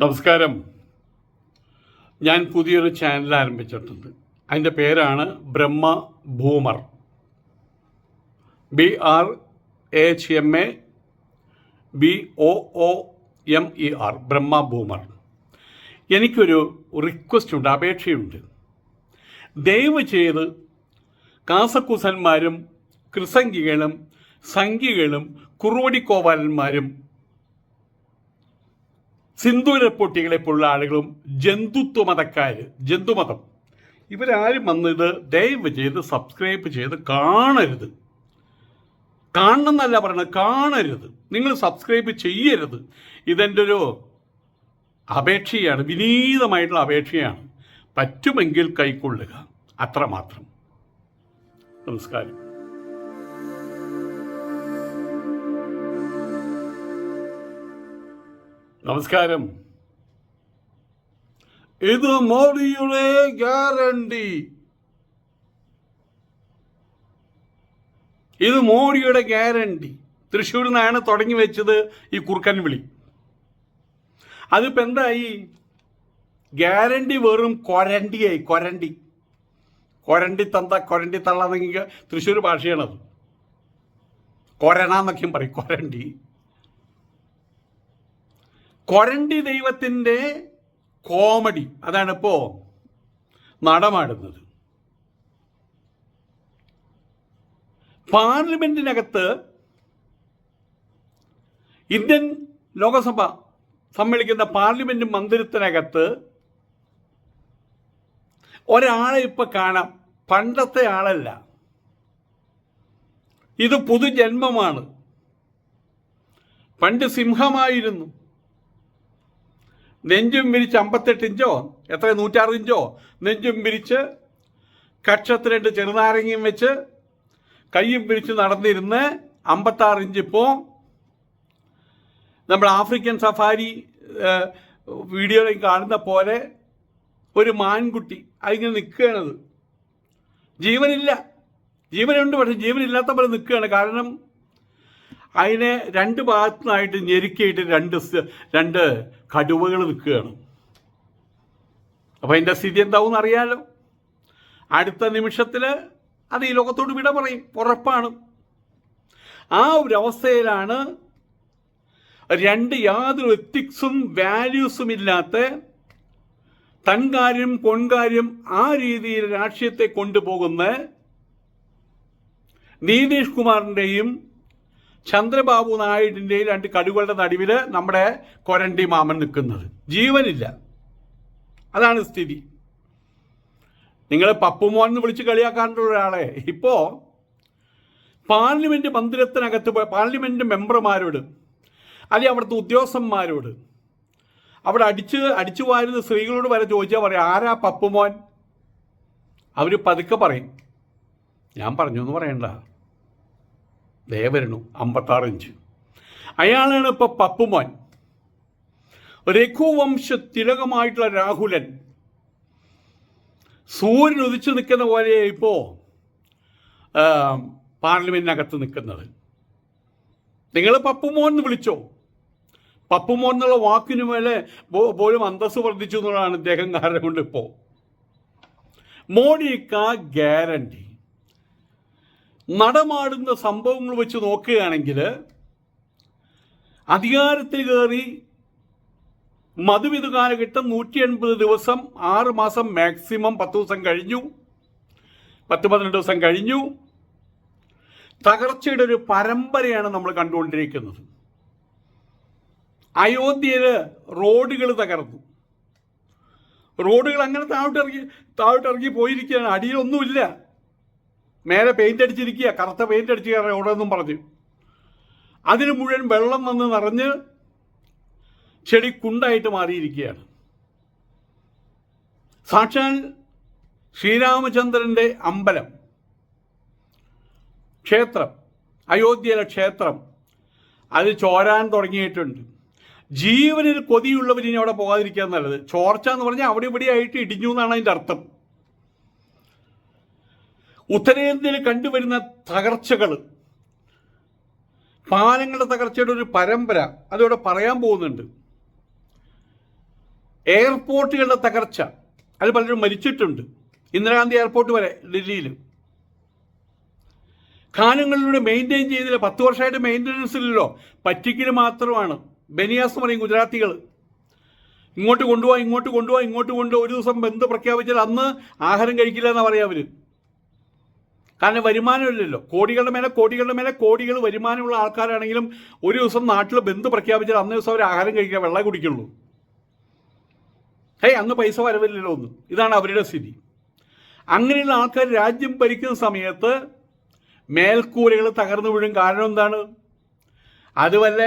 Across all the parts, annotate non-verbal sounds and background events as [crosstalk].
നമസ്കാരം. ഞാൻ പുതിയൊരു ചാനൽ ആരംഭിച്ചിട്ടുണ്ട്. അതിന്റെ പേരാണ് Brahma Boomer. B R H M A B O O M E R Brahma Boomer. എനിക്കൊരു റിക്വസ്റ്റ് ഉണ്ട് അപേക്ഷയുണ്ട്. ദയവ് ചെയ്ത് കാസക്കുസന്മാരും കൃസംഗികളും സംഖികളും കുറുവടിക്കോവാലന്മാരും സിന്ദൂരപ്പൊട്ടികളെ പോലുള്ള ആളുകളും ജന്തുത്വ മതക്കാർ ജന്തുമതം. ഇവരാരും വന്ന് ഇത് ദയവ് ചെയ്ത് സബ്സ്ക്രൈബ് ചെയ്ത് കാണരുത്. കാണണം എന്നല്ല പറയണത് കാണരുത്. നിങ്ങൾ സബ്സ്ക്രൈബ് ചെയ്യരുത്. ഇതെന്റെ ഒരു അപേക്ഷയാണ് വിനീതമായിട്ടുള്ള അപേക്ഷയാണ്. പറ്റുമെങ്കിൽ കൈക്കൊള്ളുക. അത്രമാത്രം. നമസ്കാരം. നമസ്കാരം. ഇത് മോഡിയുടെ ഗ്യാരണ്ടി. ഇത് മോഡിയുടെ ഗ്യാരണ്ടി. തൃശ്ശൂരിൽ നിന്നാണ് തുടങ്ങി വെച്ചത് ഈ കുറുക്കൻ വിളി. അതിപ്പോ എന്തായി? ഗ്യാരണ്ടി വെറും കൊരണ്ടിയായി കൊരണ്ടി. കൊരണ്ടി തന്ത കൊരണ്ടി തള്ളാന്നെങ്കിൽ തൃശ്ശൂർ ഭാഷയാണത്. കൊരണ എന്നൊക്കെയും പറയും കൊരണ്ടി. കൊരണ്ടി ദൈവത്തിന്റെ കോമഡി അതാണ് ഇപ്പോ നടമാടുന്നത്. പാർലമെന്റിനകത്ത് ഇന്ത്യൻ ലോകസഭ സമ്മേളിക്കുന്ന പാർലമെന്റ് മന്ദിരത്തിനകത്ത് ഒരാളെ ഇപ്പൊ കാണാം. പണ്ടത്തെ ആളല്ല. ഇത് പുതുജന്മമാണ്. പണ്ട് സിംഹമായിരുന്നു. നെഞ്ചും വിരിച്ച് അമ്പത്തെട്ട് ഇഞ്ചോ? എത്ര? നൂറ്റാറ് ഇഞ്ചോ? നെഞ്ചും വിരിച്ച് കക്ഷത്ത് രണ്ട് ചെറുനാരങ്ങയും വെച്ച് കയ്യും പിരിച്ച് നടന്നിരുന്ന് അമ്പത്താറ് ഇഞ്ച് ഇപ്പോൾ നമ്മൾ ആഫ്രിക്കൻ സഫാരി വീഡിയോയിൽ കാണുന്ന പോലെ ഒരു മാൻകുട്ടി അതിങ്ങനെ നിൽക്കുകയാണത്. ജീവനില്ല. ജീവനുണ്ട് പക്ഷെ ജീവനില്ലാത്ത പോലെ നിൽക്കുകയാണ്. കാരണം അതിനെ രണ്ട് ഭാഗത്തു നിന്നായിട്ട് ഞെരുക്കിയിട്ട് രണ്ട് രണ്ട് കടുവകൾ നിൽക്കുകയാണ്. അപ്പോൾ അതിന്റെ സ്ഥിതി എന്താവും അറിയാലോ? അടുത്ത നിമിഷത്തിൽ അത് ഈ ലോകത്തോട് വിട പറയും. ഉറപ്പാണ്. ആ ഒരു അവസ്ഥയിലാണ് രണ്ട് യാതൊരു എത്തിക്സും വാല്യൂസും ഇല്ലാത്ത തൻകാര്യം പൊൻകാര്യം ആ രീതിയിൽ രാഷ്ട്രീയത്തെ കൊണ്ടുപോകുന്ന നീതീഷ് കുമാറിന്റെയും ചന്ദ്രബാബു നായിഡുവിന്റെയും രണ്ട് കടുകളുടെ നടുവിൽ നമ്മുടെ കൊരണ്ടി മാമൻ നിൽക്കുന്നത്. ജീവനില്ല. അതാണ് സ്ഥിതി. നിങ്ങൾ പപ്പുമോൻ എന്ന് വിളിച്ച് കളിയാക്കാനുള്ള ഒരാളെ. ഇപ്പോ പാർലമെന്റ് മന്ദിരത്തിനകത്ത് പോയ പാർലമെന്റ് മെമ്പർമാരോട് അല്ലെങ്കിൽ അവിടുത്തെ ഉദ്യോഗസ്ഥന്മാരോട് അവിടെ അടിച്ച് അടിച്ചു വാരുന്ന സ്ത്രീകളോട് വരെ ചോദിച്ചാൽ പറയും ആരാ പപ്പുമോൻ അവർ പതുക്കെ പറയും. ഞാൻ പറഞ്ഞു എന്ന് പറയണ്ട. ദേ വരണു അമ്പത്താറ് ഇഞ്ച്. അയാളാണ് ഇപ്പോൾ പപ്പുമോൻ. രഘുവംശ തിലകമായിട്ടുള്ള രാഹുലൻ. സൂര്യൻ ഉദിച്ചു നിൽക്കുന്ന പോലെ ഇപ്പോൾ പാർലമെന്റിനകത്ത് നിൽക്കുന്നത്. നിങ്ങൾ പപ്പുമോൻ എന്ന് വിളിച്ചോ? പപ്പുമോൻ എന്നുള്ള വാക്കിന് മേലെ പോലും അന്തസ് വർദ്ധിച്ചു എന്നുള്ളതാണ് ഇദ്ദേഹം കാരണം കൊണ്ട് ഇപ്പോൾ മോഡിക്ക ഗ്യാരണ്ടി. നടമാടുന്ന സംഭവങ്ങൾ വെച്ച് നോക്കുകയാണെങ്കിൽ അധികാരത്തിൽ കയറി മധുവിധ കാലഘട്ടം നൂറ്റി എൺപത് ദിവസം ആറ് മാസം മാക്സിമം പത്ത് ദിവസം കഴിഞ്ഞു. പത്ത് പതിനെട്ട് ദിവസം കഴിഞ്ഞു. തകർച്ചയുടെ ഒരു പരമ്പരയാണ് നമ്മൾ കണ്ടുകൊണ്ടിരിക്കുന്നത്. അയോധ്യയിൽ റോഡുകൾ തകർന്നു. റോഡുകൾ അങ്ങനെ താഴോട്ടിറങ്ങി താഴോട്ടിറങ്ങി പോയിരിക്കുകയാണ്. അടിയിലൊന്നുമില്ല. മേലെ പെയിന്റ് അടിച്ചിരിക്കുക കറുത്ത പെയിന്റ് അടിച്ച് നിന്നും പറഞ്ഞു. അതിന് മുഴുവൻ വെള്ളം വന്ന് നിറഞ്ഞ് ചെടി കുണ്ടായിട്ട് മാറിയിരിക്കുകയാണ്. സാക്ഷാൽ ശ്രീരാമചന്ദ്രന്റെ അമ്പലം ക്ഷേത്രം അയോധ്യയിലെ ക്ഷേത്രം അത് ചോരാൻ തുടങ്ങിയിട്ടുണ്ട്. ജീവനിൽ കൊതിയുള്ളവർ ഇനി അവിടെ പോകാതിരിക്കാൻ നല്ലത്. ചോർച്ച എന്ന് പറഞ്ഞാൽ അവിടെ ഇവിടെ ആയിട്ട് ഇടിഞ്ഞു എന്നാണ് അതിന്റെ അർത്ഥം. ഉത്തരേന്ത്യയിൽ കണ്ടുവരുന്ന തകർച്ചകൾ പാലങ്ങളുടെ തകർച്ചയുടെ ഒരു പരമ്പര അതിവിടെ പറയാൻ പോകുന്നുണ്ട്. എയർപോർട്ടുകളുടെ തകർച്ച അത് പലരും മരിച്ചിട്ടുണ്ട്. ഇന്ദിരാഗാന്ധി എയർപോർട്ട് വരെ ഡൽഹിയിൽ ഖാനങ്ങളിലൂടെ മെയിന്റെയിൻ ചെയ്തില്ല പത്ത് വർഷമായിട്ട് മെയിന്റനൻസ് ഇല്ലല്ലോ. പറ്റിക്കൽ മാത്രമാണ്. ബനിയാസ് പറയും ഗുജറാത്തികൾ ഇങ്ങോട്ട് കൊണ്ടുപോകാം ഇങ്ങോട്ട് കൊണ്ടുപോകാം ഇങ്ങോട്ട് കൊണ്ടുപോകാം ഒരു ദിവസം ബന്ധു പ്രഖ്യാപിച്ചാൽ അന്ന് ആഹാരം കഴിക്കില്ല എന്നാണ് പറയാം അവർ കാരണം വരുമാനമില്ലല്ലോ. കോടികളുടെ മേലെ കോടികളുടെ മേലെ കോടികൾ വരുമാനമുള്ള ആൾക്കാരാണെങ്കിലും ഒരു ദിവസം നാട്ടിൽ ബന്ധു പ്രഖ്യാപിച്ചാൽ അന്ന് ദിവസം അവർ ആഹാരം കഴിക്കുക വെള്ളം കുടിക്കുള്ളൂ. ഹേ അന്ന് പൈസ വരവില്ലല്ലോ ഒന്ന്. ഇതാണ് അവരുടെ സ്ഥിതി. അങ്ങനെയുള്ള ആൾക്കാർ രാജ്യം ഭരിക്കുന്ന സമയത്ത് മേൽക്കൂരകൾ തകർന്നു വീഴും കാരണം എന്താണ്? അതുവല്ല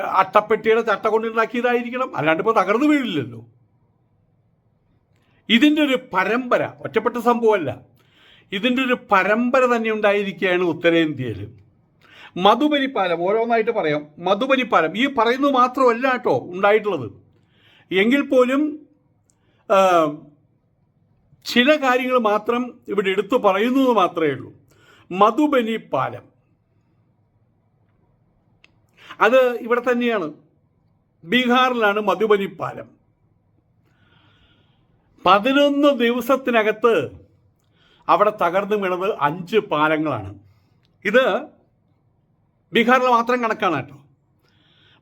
അട്ടപ്പെട്ടിയുടെ ചട്ട കൊണ്ടുണ്ടാക്കിയതായിരിക്കണം. അല്ലാണ്ട് ഇപ്പോൾ തകർന്നു വീഴില്ലല്ലോ. ഇതിന്റെ ഒരു പരമ്പര ഒറ്റപ്പെട്ട സംഭവമല്ല. ഇതിന്റെ ഒരു പരമ്പര തന്നെ ഉണ്ടായിരിക്കുകയാണ് ഉത്തരേന്ത്യയിൽ മധുബലിപ്പാലം പാലം ഓരോന്നായിട്ട് പറയാം. മധുബലിപ്പാലം പാലം ഈ പറയുന്നത് മാത്രമല്ല കേട്ടോ ഉണ്ടായിട്ടുള്ളത്. എങ്കിൽ പോലും ചില കാര്യങ്ങൾ മാത്രം ഇവിടെ എടുത്തു പറയുന്നത് മാത്രമേ ഉള്ളൂ. മധുബനി പാലം. അത് ഇവിടെ തന്നെയാണ്. ബീഹാറിലാണ് മധുബനി പാലം. പതിനൊന്ന് ദിവസത്തിനകത്ത് അവിടെ തകർന്നു വീണത് അഞ്ച് പാലങ്ങളാണ്. ഇത് ബീഹാറിൽ മാത്രം കണക്കാണ് കേട്ടോ.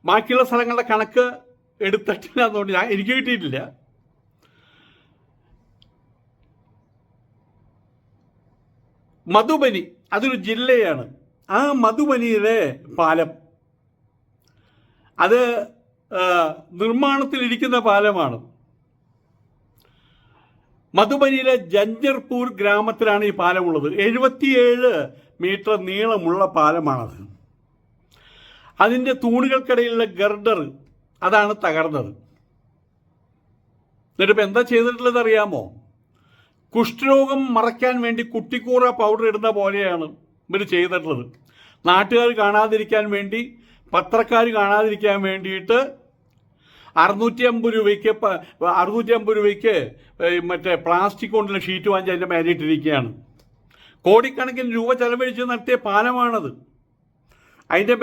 ബാക്കിയുള്ള സ്ഥലങ്ങളുടെ കണക്ക് എടുത്തിട്ടില്ല എന്നുകൊണ്ട് ഞാൻ എനിക്ക് കിട്ടിയിട്ടില്ല. മധുബനി അതൊരു ജില്ലയാണ്. ആ മധുബനിയിലെ പാലം. അത് നിർമ്മാണത്തിലിരിക്കുന്ന പാലമാണ്. മധുബനിയിലെ ജഞ്ചർപൂർ ഗ്രാമത്തിലാണ് ഈ പാലമുള്ളത്. എഴുപത്തിയേഴ് മീറ്റർ നീളമുള്ള പാലമാണത്. അതിന്റെ തൂണുകൾക്കിടയിലുള്ള ഗർഡർ അതാണ് തകർന്നത്. എന്നിട്ട് ഇപ്പം എന്താ ചെയ്തിട്ടുള്ളത് അറിയാമോ? കുഷ്ഠരോഗം മറയ്ക്കാൻ വേണ്ടി കുട്ടിക്കൂറ പൗഡർ ഇടുന്ന പോലെയാണ് ഇവർ ചെയ്തിട്ടുള്ളത്. നാട്ടുകാർ കാണാതിരിക്കാൻ വേണ്ടി പത്രക്കാർ കാണാതിരിക്കാൻ വേണ്ടിയിട്ട് അറുന്നൂറ്റി അമ്പത് രൂപയ്ക്ക് അറുന്നൂറ്റി അമ്പത് രൂപയ്ക്ക് മറ്റേ പ്ലാസ്റ്റിക് കൊണ്ടുള്ള ഷീറ്റ് വാങ്ങിച്ച് അതിന്റെ മേലിട്ടിരിക്കുകയാണ് കോടിക്കണക്കിന് രൂപ ചെലവഴിച്ച് നടത്തിയ പാലമാണത്. അതിന്റെ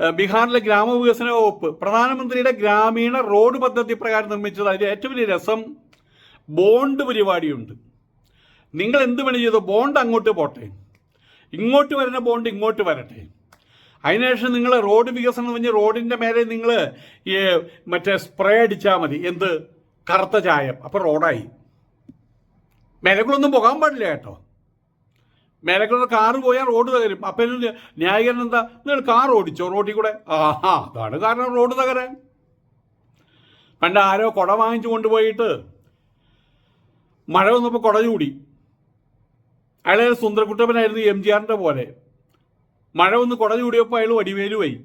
ഏ, ബീഹാറിലെ ഗ്രാമവികസന വകുപ്പ് പ്രധാനമന്ത്രിയുടെ ഗ്രാമീണ റോഡ് പദ്ധതി പ്രകാരം നിർമ്മിച്ചത്. അതിന്റെ ഏറ്റവും വലിയ രസം ബോണ്ട് പരിപാടിയുണ്ട്. നിങ്ങൾ എന്ത് വേണം ചെയ്തോ ബോണ്ട് അങ്ങോട്ട് പോട്ടെ. ഇങ്ങോട്ട് വരുന്ന ബോണ്ട് ഇങ്ങോട്ട് വരട്ടെ. അതിനുശേഷം നിങ്ങൾ റോഡ് വികസനം എന്ന് പറഞ്ഞാൽ റോഡിന്റെ മേലെ നിങ്ങൾ ഈ മറ്റേ സ്പ്രേ അടിച്ചാൽ മതി. എന്ത്? കറുത്ത ചായം. അപ്പോൾ റോഡായി. മേലക്കുള്ളൊന്നും പോകാൻ പാടില്ല കേട്ടോ. മേലക്കുള്ള കാറ് പോയാൽ റോഡ് തകരും. അപ്പം ന്യായീകരണം എന്താ? നിങ്ങൾ കാർ ഓടിച്ചോ റോഡിൽ കൂടെ? ആഹാ അതാണ് കാരണം റോഡ് തകരാൻ. പണ്ട് ആരോ കുട വാങ്ങിച്ചു കൊണ്ടുപോയിട്ട് മഴ വന്നപ്പോൾ കുട ചൂടി. അയാളെ സുന്ദരക്കുട്ടപ്പനായിരുന്നു എം ജി ആറിന്റെ പോലെ. മഴ ഒന്ന് കുട ചൂടിയപ്പോൾ അയാൾ വടിവേലുമായി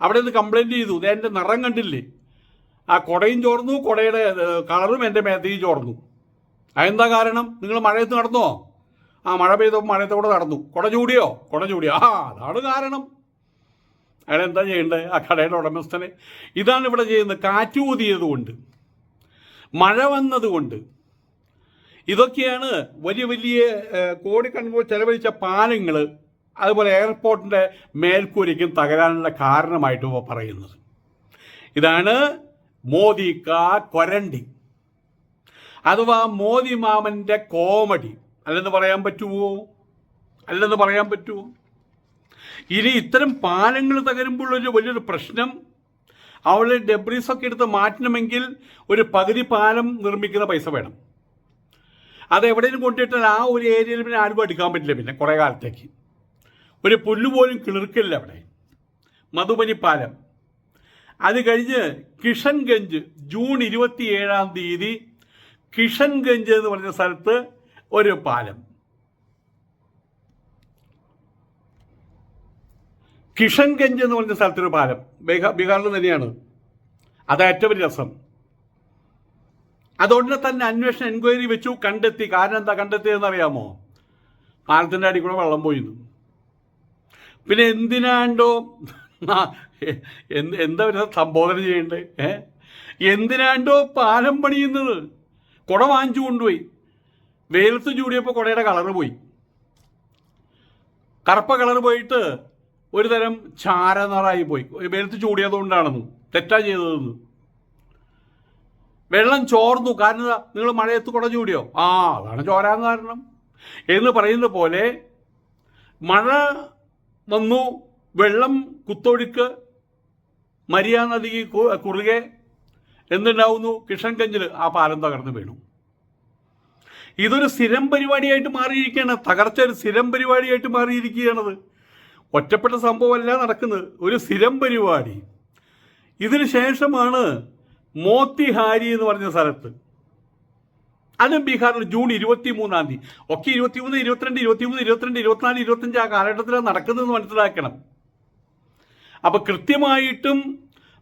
അവിടെ നിന്ന് കംപ്ലൈന്റ് ചെയ്തു. എന്റെ നിറം കണ്ടില്ലേ? ആ കുടയും ചോർന്നു കുടയുടെ കളറും എന്റെ മേത്തേക്ക് ചോർന്നു. അതെന്താ കാരണം? നിങ്ങൾ മഴയത്ത് നടന്നോ? ആ മഴ പെയ്തപ്പോൾ മഴയത്തെ കൂടെ നടന്നു. കുട ചൂടിയോ? കുട ചൂടിയോ ആ അതാണ് കാരണം. അയാൾ എന്താ ചെയ്യേണ്ടത് ആ കടയുടെ ഉടമസ്ഥനെ. ഇതാണ് ഇവിടെ ചെയ്യുന്നത്. കാറ്റ് ഊതിയത് കൊണ്ട് മഴ വന്നതുകൊണ്ട്. ഇതൊക്കെയാണ് വലിയ വലിയ കോടിക്കണക്കിന് ചെലവഴിച്ച പാലങ്ങൾ അതുപോലെ എയർപോർട്ടിന്റെ മേൽക്കൂരയ്ക്കും തകരാനുള്ള കാരണമായിട്ട് പറയുന്നത്. ഇതാണ് മോദി കാ കൊരണ്ടി അഥവാ മോദി മാമന്റെ കോമഡി. അല്ലെന്ന് പറയാൻ പറ്റുമോ അല്ലെന്ന് പറയാൻ പറ്റുമോ ഇനി ഇത്തരം പാലങ്ങൾ തകരുമ്പോഴൊരു വലിയൊരു പ്രശ്നം. അവളെ ഡെബ്രീസൊക്കെ എടുത്ത് മാറ്റണമെങ്കിൽ ഒരു പകുതി പാലം നിർമ്മിക്കുന്ന പൈസ വേണം. അത് എവിടെയും കൊണ്ടിട്ടാൽ ആ ഒരു ഏരിയയിൽ പിന്നെ ആരും എടുക്കാൻ പറ്റില്ല പിന്നെ കുറേ കാലത്തേക്ക്. ഒരു പുല്ലുപോലും കിളിർക്കില്ല അവിടെ. മധുബനി പാലം. അത് കഴിഞ്ഞ് കിഷൻഗഞ്ച് ജൂൺ ഇരുപത്തി ഏഴാം തീയതി കിഷൻഗഞ്ച് എന്ന് പറഞ്ഞ സ്ഥലത്ത് ഒരു പാലം. കിഷൻഗഞ്ച് എന്ന് പറഞ്ഞ സ്ഥലത്തൊരു പാലം. ബീഹാ ബീഹാറിൽ തന്നെയാണ്. അത് ഏറ്റവും രസം. അതുകൊണ്ട് തന്നെ അന്വേഷണം എൻക്വയറി വെച്ചു കണ്ടെത്തി. കാരണം എന്താ കണ്ടെത്തിയതെന്ന് അറിയാമോ? പാലത്തിന്റെ അടി കൂടെ വെള്ളം പോയിരുന്നു. പിന്നെ എന്തിനാണ്ടോ? എന്ത് എന്താ പിന്നെ സംബോധന ചെയ്യണ്ടേ? ഏ? എന്തിനാണ്ടോ പാലം പണിയുന്നത്? കുട വാങ്ങിച്ചു കൊണ്ടുപോയി. വെയിലത്ത് ചൂടിയപ്പോൾ കുടയുടെ കളറ് പോയി. കറുപ്പ കളർ പോയിട്ട് ഒരു തരം ചാരനിറായി പോയി. വെളുത്ത് ചൂടിയതുകൊണ്ടാണെന്ന്. തെറ്റാ ചെയ്തതെന്ന്. വെള്ളം ചോർന്നു. കാരണം നിങ്ങൾ മഴയത്ത് കുട ചൂടിയോ? ആ അതാണ് ചോരാൻ കാരണം. എന്ന് പറയുന്ന പോലെ മഴ വന്നു. വെള്ളം കുത്തൊഴുക്ക് മരിയാ നദിക്ക് കുറുകെ എന്തുണ്ടാവുന്നു കിഷൻഗഞ്ചിൽ ആ പാലം തകർന്നു വീണു. ഇതൊരു സ്ഥിരം പരിപാടിയായിട്ട് മാറിയിരിക്കുകയാണ്. തകർച്ച ഒരു സ്ഥിരം പരിപാടിയായിട്ട് മാറിയിരിക്കുകയാണത്. ഒറ്റപ്പെട്ട സംഭവമല്ല നടക്കുന്നത്. ഒരു സ്ഥിരം പരിപാടി. ഇതിനു ശേഷമാണ് മോത്തിഹാരി എന്ന് പറഞ്ഞ സ്ഥലത്ത് അതും ബീഹാറിൽ ജൂൺ ഇരുപത്തി മൂന്നാം തീയതി. ഒക്കെ ഇരുപത്തിമൂന്ന് ഇരുപത്തിരണ്ട് ഇരുപത്തിമൂന്ന് ഇരുപത്തിരണ്ട് ഇരുപത്തിനാല് ഇരുപത്തഞ്ച് ആ കാലഘട്ടത്തിലാണ് നടക്കുന്നതെന്ന് മനസ്സിലാക്കണം. അപ്പോൾ കൃത്യമായിട്ടും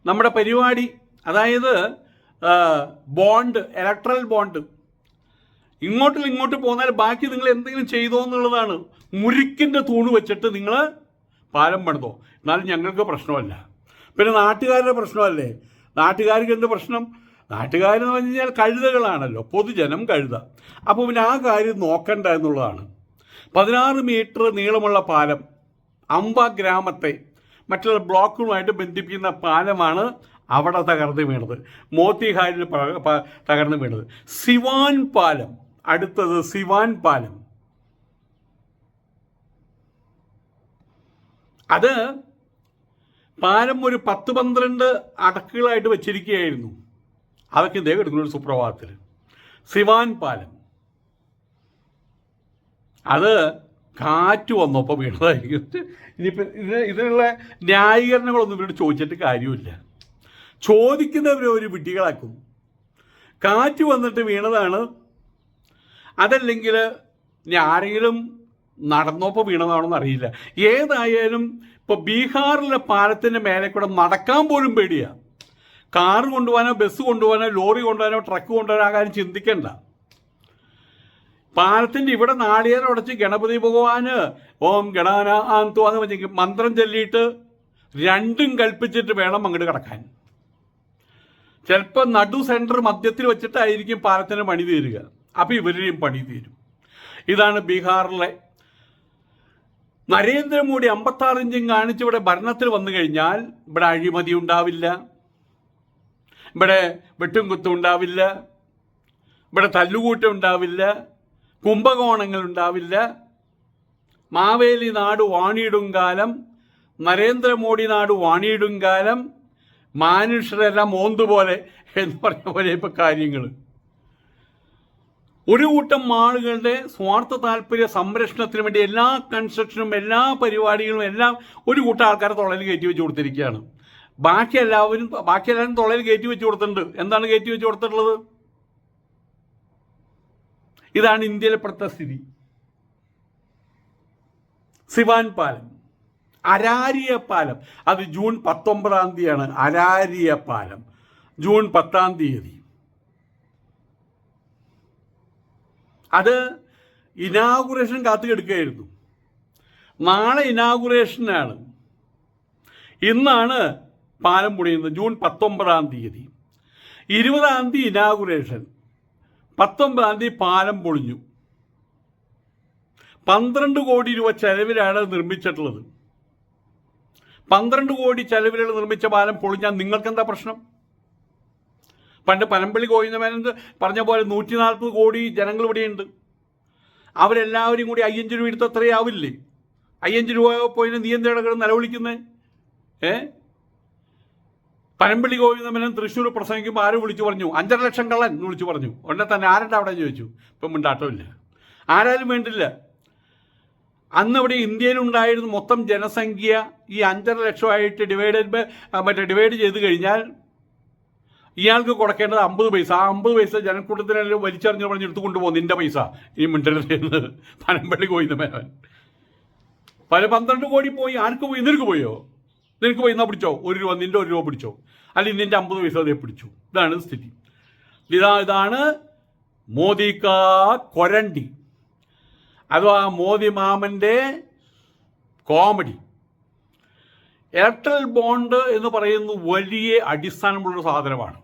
നമ്മുടെ പരിപാടി അതായത് ബോണ്ട് ഇലക്ട്രൽ ബോണ്ട് ഇങ്ങോട്ടും ഇങ്ങോട്ട് പോന്നാൽ ബാക്കി നിങ്ങൾ എന്തെങ്കിലും ചെയ്തോ എന്നുള്ളതാണ്. മുരിക്കിന്റെ തൂണ് വെച്ചിട്ട് നിങ്ങൾ പാലം പണിതോ. എന്നാലും ഞങ്ങൾക്ക് പ്രശ്നമല്ല. പിന്നെ നാട്ടുകാരുടെ പ്രശ്നമല്ലേ? നാട്ടുകാർക്ക് എന്ത് പ്രശ്നം? നാട്ടുകാരെന്ന് പറഞ്ഞു കഴിഞ്ഞാൽ കഴുതകളാണല്ലോ പൊതുജനം കഴുത. അപ്പോൾ പിന്നെ ആ കാര്യം നോക്കണ്ട എന്നുള്ളതാണ്. പതിനാറ് മീറ്റർ നീളമുള്ള പാലം അമ്പ ഗ്രാമത്തെ മറ്റുള്ള ബ്ലോക്കുമായിട്ട് ബന്ധിപ്പിക്കുന്ന പാലമാണ് അവിടെ തകർന്നു വീണത്. മോത്തിഹാരിൽ പ- വീണത്. സിവാൻ പാലം അടുത്തത് സിവാൻ പാലം. അത് പാലം ഒരു പത്ത് പന്ത്രണ്ട് അടക്കുകളായിട്ട് വെച്ചിരിക്കുകയായിരുന്നു. അതൊക്കെ ദൈവം എടുക്കുന്ന ഒരു സുപ്രഭാതത്തിൽ സിവാൻ പാലം അത് കാറ്റ് വന്നപ്പോൾ വീണതായിരിക്കും. ഇനിയിപ്പോൾ ഇത് ഇതിനുള്ള ന്യായീകരണങ്ങളൊന്നും ഇവരോട് ചോദിച്ചിട്ട് കാര്യമില്ല. ചോദിക്കുന്നവരെ ഒരു വിഡ്ഢികളാക്കും. കാറ്റ് വന്നിട്ട് വീണതാണ്. അതല്ലെങ്കിൽ ഇനി ആരെങ്കിലും നടന്നപ്പോൾ വീണതാണോ അറിയില്ല. ഏതായാലും ഇപ്പോൾ ബീഹാറിലെ പാലത്തിന്റെ മേലെ കൂടെ നടക്കാൻ പോലും പേടിയാണ് കാറ് കൊണ്ടുപോകാനോ ബസ് കൊണ്ടുപോകാനോ ലോറി കൊണ്ടുപോകാനോ ട്രക്ക് കൊണ്ടുപോകാനോ ആ കാര്യം ചിന്തിക്കണ്ട. പാലത്തിന്റെ ഇവിടെ നാളികേരം ഉടച്ച് ഗണപതി ഭഗവാന് ഓം ഗണാന ആന്തു എന്ന് വെച്ചെങ്കിൽ മന്ത്രം ചൊല്ലിയിട്ട് രണ്ടും കൽപ്പിച്ചിട്ട് വേണം അങ്ങോട്ട് കിടക്കാൻ. ചിലപ്പോൾ നടു സെന്റർ മധ്യത്തിൽ വെച്ചിട്ടായിരിക്കും പാലത്തിന് പണി തീരുക. അപ്പോൾ ഇവരുടെയും പണി തീരും. ഇതാണ് ബീഹാറിലെ നരേന്ദ്രമോദി അമ്പത്താറ് ഇഞ്ചും കാണിച്ച് ഇവിടെ ഭരണത്തിൽ വന്നു കഴിഞ്ഞാൽ ഇവിടെ അഴിമതി ഉണ്ടാവില്ല. ഇവിടെ വെട്ടും കുത്തും ഉണ്ടാവില്ല. ഇവിടെ തല്ലുകൂട്ടം ഉണ്ടാവില്ല. കുംഭകോണങ്ങൾ ഉണ്ടാവില്ല. മാവേലി നാട് വാണിയിടും കാലം നരേന്ദ്രമോദി നാട് വാണിയിടും കാലം മനുഷ്യരെല്ലാം മോന്തുപോലെ എന്ന് പറഞ്ഞ പോലെ ഇപ്പം കാര്യങ്ങൾ. ഒരു കൂട്ടം ആളുകളുടെ സ്വാർത്ഥ താല്പര്യ സംരക്ഷണത്തിന് വേണ്ടി എല്ലാ കൺസ്ട്രക്ഷനും എല്ലാ പരിപാടികളും എല്ലാം ഒരു കൂട്ടം ആൾക്കാരെ തൊള്ളയിൽ കയറ്റി വെച്ച് കൊടുത്തിരിക്കുകയാണ്. ബാക്കി എല്ലാവരും ബാക്കി എല്ലാവരും തൊള്ളയിൽ കയറ്റി വെച്ച് കൊടുത്തിട്ടുണ്ട്. എന്താണ് കയറ്റി വെച്ച് കൊടുത്തിട്ടുള്ളത്? ഇതാണ് ഇന്ത്യയിലെ ഇപ്പോഴത്തെ സ്ഥിതി. സിവാൻ പാലം. അരാരിയ പാലം. അത് ജൂൺ പത്തൊമ്പതാം തീയതിയാണ്. അരാരിയ പാലം. ജൂൺ പത്താം തീയതി. അത് ഇനാഗുറേഷൻ കാത്തു കിടക്കുകയായിരുന്നു നാളെ ഇനാഗുറേഷനാണ്. ഇന്നാണ് പാലം പൊടിയുന്നത് ജൂൺ പത്തൊമ്പതാം തീയതി. ഇരുപതാം തീയതി ഇനാഗുറേഷൻ പത്തൊമ്പതാം തീയതി പാലം പൊളിഞ്ഞു. പന്ത്രണ്ട് കോടി രൂപ ചെലവിലാണ് നിർമ്മിച്ചിട്ടുള്ളത്. പന്ത്രണ്ട് കോടി ചെലവിലുള്ള നിർമ്മിച്ച പാലം പൊളിഞ്ഞാൽ നിങ്ങൾക്ക് എന്താ പ്രശ്നം? പണ്ട് പനമ്പള്ളി ഗോവിന്ദമേനന്ത് പറഞ്ഞ പോലെ നൂറ്റി നാൽപ്പത് കോടി ജനങ്ങൾ ഇവിടെയുണ്ട്. അവരെല്ലാവരും കൂടി അയ്യഞ്ച് രൂപ എടുത്ത് അത്രയാവില്ലേ അയ്യഞ്ച് രൂപ പോയിന് നീ എന്താണ് കിടന്ന് നിലവിളിക്കുന്നത് ഏ? പനമ്പള്ളി ഗോവിന്ദമേനൻ തൃശ്ശൂർ പ്രസംഗിക്കുമ്പോൾ ആര് വിളിച്ചു പറഞ്ഞു? അഞ്ചര ലക്ഷം കള്ളൻ എന്ന് വിളിച്ചു പറഞ്ഞു. ഉടനെ തന്നെ ആരുടെ അവിടെ ചോദിച്ചു? ഇപ്പം മിണ്ടാട്ടമില്ല ആരാലും വേണ്ടില്ല. അന്ന് ഇവിടെ ഇന്ത്യയിലുണ്ടായിരുന്ന മൊത്തം ജനസംഖ്യ ഈ അഞ്ചര ലക്ഷമായിട്ട് ഡിവൈഡഡ് ബൈ മറ്റേ ഡിവൈഡ് ചെയ്ത് കഴിഞ്ഞാൽ ഇയാൾക്ക് കൊടുക്കേണ്ടത് അമ്പത് പൈസ. ആ അമ്പത് പൈസ ജനക്കൂട്ടത്തിനെല്ലാം വലിച്ചെറിഞ്ഞ് പറഞ്ഞ് എടുത്തു കൊണ്ടുപോകുന്നു നിന്റെ പൈസ. ഈ മിണ്ടരുത് പനമ്പള്ളി കോയിന്ന മേനോൻ പല പന്ത്രണ്ട് കോടി പോയി. ആർക്ക് പോയി? നിനക്ക് പോയോ? നിനക്ക് പോയി. എന്നാ പിടിച്ചോ? ഒരു രൂപ നിന്റെ ഒരു രൂപ പിടിച്ചോ? അല്ലെങ്കിൽ നിന്റെ അമ്പത് പൈസ അതേ പിടിച്ചു. ഇതാണ് സ്ഥിതി. ഇതാ ഇതാണ് മോദി കാ കൊരണ്ടി. അഥവാ മോദി മാമന്റെ കോമഡി. എയർടെൽ ബോണ്ട് എന്ന് പറയുന്ന വലിയ അടിസ്ഥാനമുള്ള സാധനമാണ്.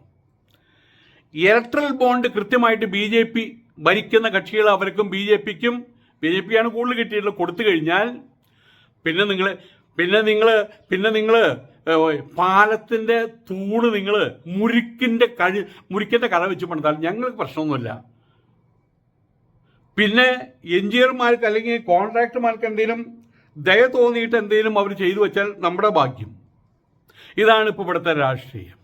ഇലക്ട്രൽ ബോണ്ട് കൃത്യമായിട്ട് ബി ജെ പി ഭരിക്കുന്ന കക്ഷികൾ അവർക്കും ബി ജെ പിക്കും ബി ജെ പിയാണ് കൂടുതൽ കിട്ടിയിട്ടുള്ളത് കൊടുത്തു കഴിഞ്ഞാൽ പിന്നെ നിങ്ങൾ പിന്നെ നിങ്ങൾ പിന്നെ നിങ്ങൾ പാലത്തിന്റെ തൂണ് നിങ്ങൾ മുരിക്കിന്റെ കഴി മുരിക്കിന്റെ കട വെച്ച് പണിതാൽ ഞങ്ങൾക്ക് പ്രശ്നമൊന്നുമില്ല. പിന്നെ എഞ്ചിനീയർമാർക്ക് അല്ലെങ്കിൽ കോൺട്രാക്ടർമാർക്ക് എന്തെങ്കിലും ദയ തോന്നിയിട്ട് എന്തെങ്കിലും അവർ ചെയ്തു വെച്ചാൽ നമ്മുടെ ഭാഗ്യം. ഇതാണ് ഇപ്പോൾ ഇവിടുത്തെ രാഷ്ട്രീയം.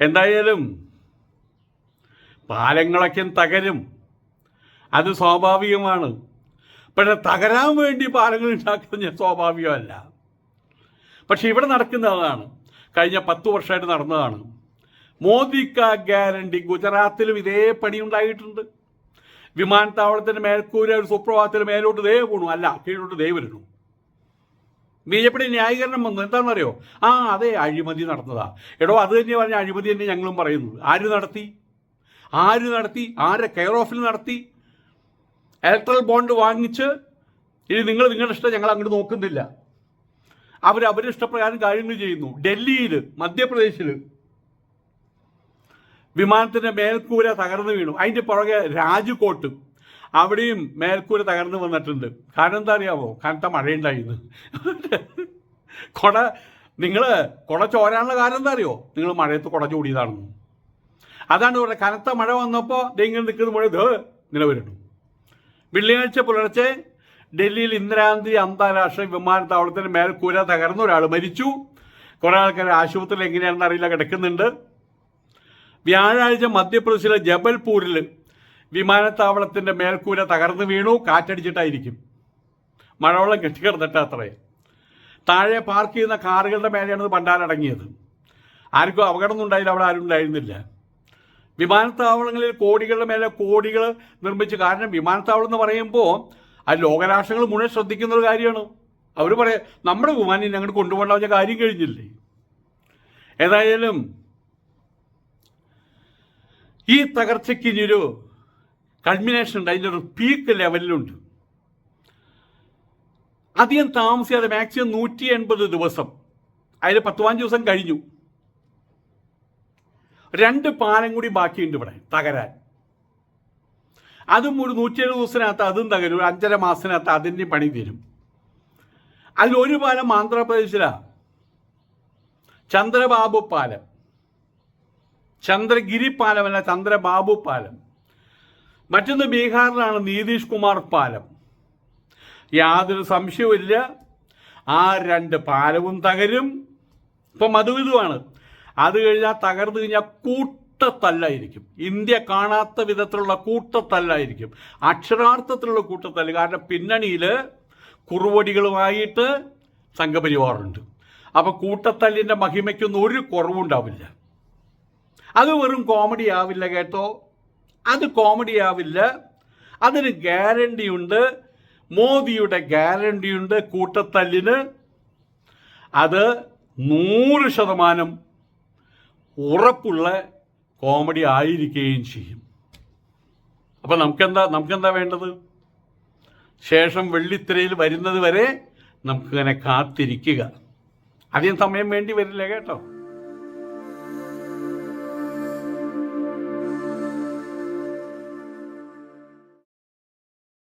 എന്തായാലും പാലങ്ങളൊക്കെ തകരും. അത് സ്വാഭാവികമാണ്. പക്ഷെ തകരാൻ വേണ്ടി പാലങ്ങൾ ഉണ്ടാക്കുന്നത് സ്വാഭാവികമല്ല. പക്ഷെ ഇവിടെ നടക്കുന്നതാണ് കഴിഞ്ഞ പത്ത് വർഷമായിട്ട് നടന്നതാണ്. മോദിക്ക ഗ്യാരണ്ടി ഗുജറാത്തിലും ഇതേ പണി ഉണ്ടായിട്ടുണ്ട്. വിമാനത്താവളത്തിന്റെ മേൽക്കൂര ഒരു സുപ്രഭാതത്തിൽ മേലോട്ട് ദേ പോണു. അല്ല കീഴോട്ട് ദേ വരുന്നു. ബി ജെ പിയുടെ ന്യായീകരണം വന്നു. എന്താണെന്നറിയോ? ആ അതെ അഴിമതി നടന്നതാ. എടോ അത് തന്നെ പറഞ്ഞ അഴിമതി തന്നെ ഞങ്ങളും പറയുന്നു ആര് നടത്തി? ആര് നടത്തി? ആരെ കെയർ ഓഫിൽ നടത്തി? ഇലക്ട്രൽ ബോണ്ട് വാങ്ങിച്ച് ഇനി നിങ്ങൾ നിങ്ങളുടെ ഇഷ്ടം ഞങ്ങൾ അങ്ങോട്ട് നോക്കുന്നില്ല. അവർ അവരുടെ ഇഷ്ടപ്രകാരം കാര്യങ്ങൾ ചെയ്യുന്നു. ഡൽഹിയിൽ മധ്യപ്രദേശിൽ വിമാനത്തിന്റെ മേൽക്കൂര തകർന്നു വീണു. അതിന്റെ പുറകെ രാജ്കോട്ട്. അവിടെയും മേൽക്കൂര തകർന്നു വന്നിട്ടുണ്ട്. കാരണം എന്താ അറിയാമോ കനത്ത മഴയുണ്ടായിരുന്നു [laughs] കൊട നിങ്ങൾ കുട ചോരാനുള്ള കാരണം എന്താ അറിയോ നിങ്ങൾ മഴയത്ത് കുട ചൂടിയതാണെന്ന് അതാണ് ഇവിടെ കനത്ത മഴ വന്നപ്പോൾ ഇങ്ങനെ നിൽക്കുന്ന മഴ ഇത് വരുന്നു വെള്ളിയാഴ്ച പുലർച്ചെ ഡൽഹിയിൽ ഇന്ദിരാഗാന്ധി അന്താരാഷ്ട്ര വിമാനത്താവളത്തിന് മേൽക്കൂര തകർന്ന ഒരാൾ മരിച്ചു. കുറേ ആൾക്കാർ ആശുപത്രിയിൽ എങ്ങനെയാണെന്ന് അറിയില്ല കിടക്കുന്നുണ്ട്. വ്യാഴാഴ്ച മധ്യപ്രദേശിലെ ജബൽപൂരിൽ വിമാനത്താവളത്തിന്റെ മേൽക്കൂര തകർന്നു വീണു. കാറ്റടിച്ചിട്ടായിരിക്കും. മഴവെള്ളം കെട്ടിക്കിടന്നിട്ട് അത്രേ. താഴെ പാർക്ക് ചെയ്യുന്ന കാറുകളുടെ മേലെയാണ് പണ്ടാലടങ്ങിയത് ആർക്കും അപകടമൊന്നും ഉണ്ടായില്ല അവിടെ ആരും ഉണ്ടായിരുന്നില്ല. വിമാനത്താവളങ്ങളിൽ കോടികളുടെ മേലെ കോടികൾ നിർമ്മിച്ചു കാരണം വിമാനത്താവളം എന്ന് പറയുമ്പോൾ ആ ലോകരാഷ്ട്രങ്ങൾ മുഴുവൻ ശ്രദ്ധിക്കുന്ന ഒരു കാര്യമാണ്. അവർ പറയാം നമ്മുടെ ഇനി അങ്ങോട്ട് കൊണ്ടുപോകേണ്ട കാര്യം കഴിഞ്ഞില്ലേ? ഏതായാലും ഈ തകർച്ചയ്ക്ക് ഇനിയൊരു കൾമിനേഷൻ ഉണ്ട്. അതിന്റെ ഒരു പീക്ക് ലെവലിലുണ്ട് അധികം താമസിയാതെ മാക്സിമം നൂറ്റി എൺപത് ദിവസം. അതിൽ പത്ത് പതിനഞ്ച് ദിവസം കഴിഞ്ഞു. രണ്ട് പാലം കൂടി ബാക്കിയുണ്ട് ഇവിടെ തകരാൻ. അതും ഒരു നൂറ്റി എഴുപത് ദിവസത്തിനകത്ത് അതും തകരും ഒരു അഞ്ചര മാസത്തിനകത്ത് അതിന്റെ പണി തീരും. അതിലൊരു പാലം ആന്ധ്രാപ്രദേശിലാണ് ചന്ദ്രബാബു പാലം. ചന്ദ്രഗിരി പാലമല്ല ചന്ദ്രബാബു പാലം. മറ്റൊന്ന് ബീഹാറിലാണ് നീതീഷ് കുമാർ പാലം. യാതൊരു സംശയവുമില്ല ആ രണ്ട് പാലവും തകരും. ഇപ്പം മധുവിധുവാണ് അത് കഴിഞ്ഞാൽ തകർന്നു കഴിഞ്ഞാൽ കൂട്ടത്തല്ലായിരിക്കും. ഇന്ത്യ കാണാത്ത വിധത്തിലുള്ള കൂട്ടത്തല്ലായിരിക്കും. അക്ഷരാർത്ഥത്തിലുള്ള കൂട്ടത്തല്ല. കാരണം പിന്നണിയിൽ കുറുവടികളുമായിട്ട് സംഘപരിവാറുണ്ട്. അപ്പോൾ കൂട്ടത്തല്ലിന്റെ മഹിമയ്ക്കൊന്നും ഒരു കുറവുണ്ടാവില്ല. അത് വെറും കോമഡി ആവില്ല കേട്ടോ. അത് കോമഡി ആവില്ല. അതിന് ഗ്യാരണ്ടിയുണ്ട് മോദിയുടെ ഗ്യാരണ്ടിയുണ്ട് കൂട്ടത്തല്ലിന്. അത് നൂറ് ശതമാനം ഉറപ്പുള്ള കോമഡി ആയിരിക്കുകയും ചെയ്യും. അപ്പം നമുക്കെന്താ നമുക്കെന്താ വേണ്ടത്? ശേഷം വെള്ളിത്തിരയിൽ വരുന്നത് വരെ നമുക്കിങ്ങനെ കാത്തിരിക്കുക. അധികം സമയം വേണ്ടി വരില്ല കേട്ടോ.